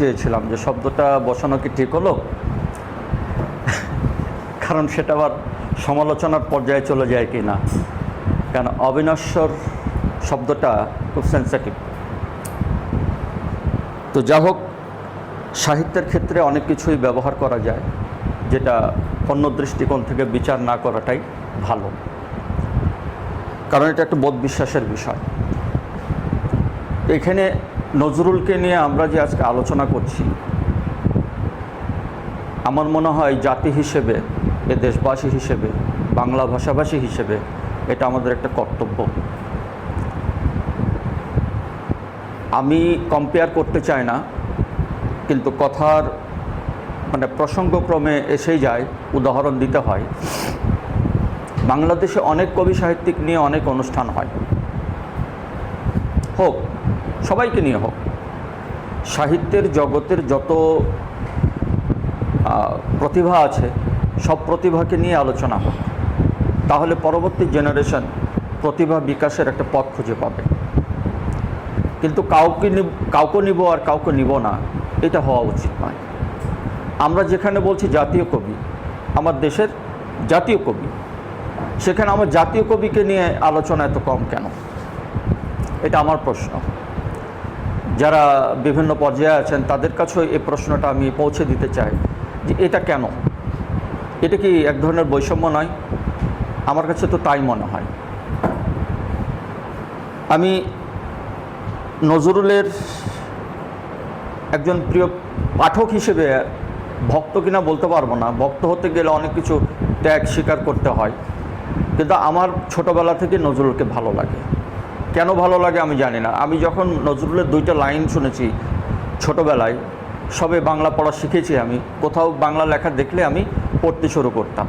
চেয়েছিলাম যে শব্দটা বসানো কি ঠিক হলো? কারণ সেটা আবার সমালোচনার পর্যায়ে চলে যায় কি না? কারণ অবিনশ্বর শব্দটা খুব সেন্সিটিভ তো যা হোক, সাহিত্যের ক্ষেত্রে অনেক কিছুই ব্যবহার করা যায়, যেটা অন্য দৃষ্টিকোণ থেকে বিচার না করাটাই ভালো। কারণ এটা একটা বোধ বিশ্বাসের বিষয় এখানে নজরুলকে নিয়ে আমরা যে আজকে আলোচনা করছি, আমার মনে হয় জাতি হিসেবে, এ দেশবাসী হিসেবে, বাংলা ভাষাভাষী হিসেবে এটা আমাদের একটা কর্তব্য। আমি কম্পেয়ার করতে চাই না, কিন্তু কথার মানে প্রসঙ্গক্রমে এসেই যায়, উদাহরণ দিতে হয়। বাংলাদেশে অনেক কবি সাহিত্যিক নিয়ে অনেক অনুষ্ঠান হয়। হোক সবাইকে নিয়ে হোক। সাহিত্যের জগতের যত প্রতিভা আছে, সব প্রতিভাকে নিয়ে আলোচনা হোক। তাহলে পরবর্তী জেনারেশন প্রতিভা বিকাশের একটা পথ খুঁজে পাবে। কিন্তু কাউকে কাউকে নিব আর কাউকে নিব না, এটা হওয়া উচিত নয়। আমরা যেখানে বলছি জাতীয় কবি, আমার দেশের জাতীয় কবি, সেখানে আমার জাতীয় কবিকে নিয়ে আলোচনা এত কম কেন? এটা আমার প্রশ্ন। যারা বিভিন্ন পর্যায়ে আছেন, তাদের কাছেও এই প্রশ্নটা আমি পৌঁছে দিতে চাই যে এটা কেন? এটা কি এক ধরনের বৈষম্য নয়? আমার কাছে তো তাই মনে হয়। আমি নজরুলের একজন প্রিয় পাঠক হিসেবে ভক্ত কিনা বলতে পারব না। ভক্ত হতে গেলে অনেক কিছু ত্যাগ স্বীকার করতে হয়। কিন্তু আমার ছোটবেলা থেকে নজরুলকে ভালো লাগে। কেন ভালো লাগে আমি জানি না। আমি যখন নজরুলের দুইটা লাইন শুনেছি ছোটোবেলায়, সবে বাংলা পড়া শিখেছি আমি, কোথাও বাংলা লেখা দেখলে আমি পড়তে শুরু করতাম।